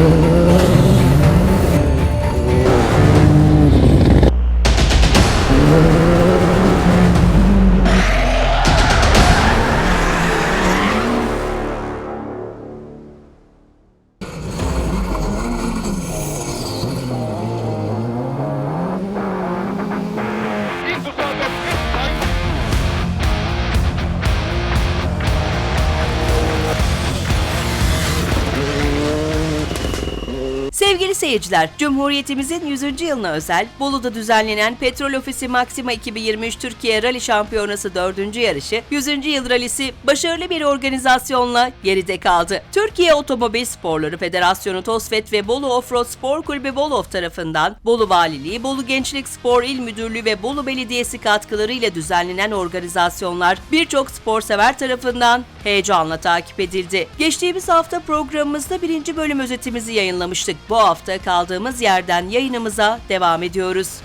Yeah. Sevgili seyirciler, Cumhuriyetimizin 100. yılına özel Bolu'da düzenlenen Petrol Ofisi Maxima 2023 Türkiye Rally Şampiyonası 4. yarışı 100. yıl rallisi başarılı bir organizasyonla geride kaldı. Türkiye Otomobil Sporları Federasyonu TOSFET ve Bolu Offroad Spor Kulübü Bolov tarafından Bolu Valiliği, Bolu Gençlik Spor İl Müdürlüğü ve Bolu Belediyesi katkılarıyla düzenlenen organizasyonlar birçok spor sever tarafından heyecanla takip edildi. Geçtiğimiz hafta programımızda birinci bölüm özetimizi yayınlamıştık. Bu hafta kaldığımız yerden yayınımıza devam ediyoruz.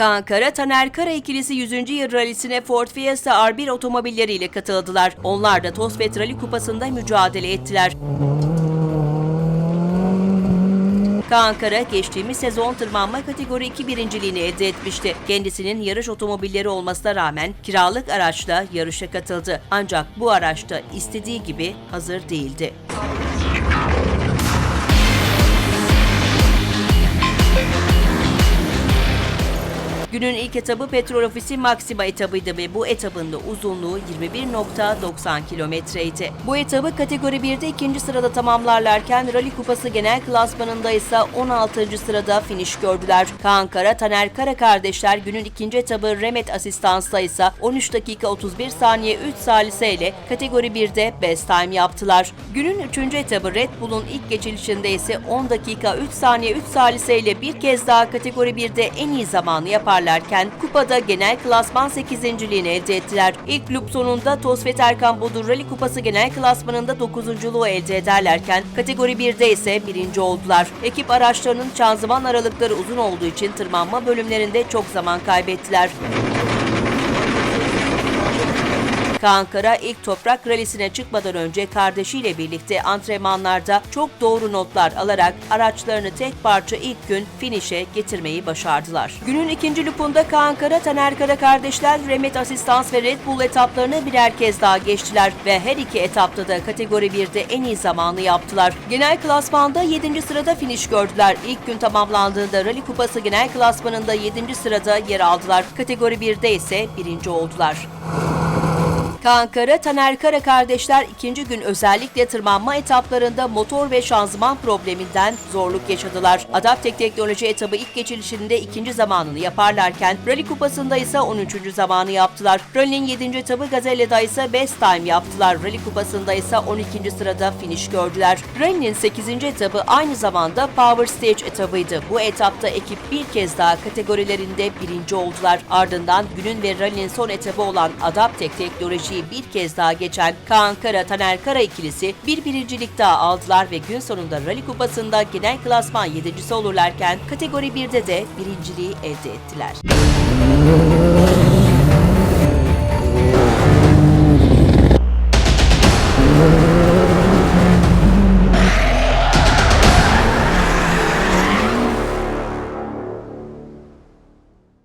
Kaan Kara, Taner Kara ikilisi 100. yıl rallisine Ford Fiesta R1 otomobilleriyle katıldılar. Onlar da Tosfet Rally Kupası'nda mücadele ettiler. Kaan Kara geçtiğimiz sezon tırmanma kategori 2 birinciliğini elde etmişti. Kendisinin yarış otomobilleri olmasına rağmen kiralık araçla yarışa katıldı. Ancak bu araçta istediği gibi hazır değildi. Günün ilk etabı Petrol Ofisi Maxima etabıydı ve bu etabın da uzunluğu 21.90 kilometreydi. Bu etabı kategori 1'de ikinci sırada tamamlarlarken Rally Kupası genel klasmanında ise 16. sırada finish gördüler. Kaan Kara, Taner Kara kardeşler günün ikinci etabı Remet Asistans'ta ise 13 dakika 31 saniye 3 salise ile kategori 1'de best time yaptılar. Günün üçüncü etabı Red Bull'un ilk geçilişinde ise 10 dakika 3 saniye 3 salise ile bir kez daha kategori 1'de en iyi zamanı yaparlarken kupada genel klasman 8.liğini elde ettiler. İlk loop sonunda Tosfet Erkan Bodur Rally Kupası genel klasmanında 9.luğu elde ederlerken kategori 1'de ise birinci oldular. Ekip araçlarının şanzıman aralıkları uzun olduğu için tırmanma bölümlerinde çok zaman kaybettiler. Kaan Kara ilk toprak rallisine çıkmadan önce kardeşiyle birlikte antrenmanlarda çok doğru notlar alarak araçlarını tek parça ilk gün finişe getirmeyi başardılar. Günün ikinci lupunda Kaan Kara, Taner Kara kardeşler Remet Asistans ve Red Bull etaplarını birer kez daha geçtiler ve her iki etapta da kategori 1'de en iyi zamanı yaptılar. Genel klasmanda 7. sırada finish gördüler. İlk gün tamamlandığında Rally Kupası genel klasmanında 7. sırada yer aldılar. Kategori 1'de ise birinci oldular. Kaan Kara, Taner Kara kardeşler ikinci gün özellikle tırmanma etaplarında motor ve şanzıman probleminden zorluk yaşadılar. Adaptek teknoloji etabı ilk geçilişinde ikinci zamanını yaparlarken Rally Kupası'nda ise 13. zamanı yaptılar. Rally'nin 7. etabı Gazelle'da ise best time yaptılar. Rally Kupası'nda ise 12. sırada finish gördüler. Rally'nin 8. etabı aynı zamanda Power Stage etabıydı. Bu etapta ekip bir kez daha kategorilerinde birinci oldular. Ardından günün ve rally'nin son etabı olan Adaptek teknolojiyi bir kez daha geçen Kaan Kara, Taner Kara ikilisi bir birincilik daha aldılar ve gün sonunda Rally Kupası'nda genel klasman 7. olurlarken kategori 1'de de birinciliği elde ettiler.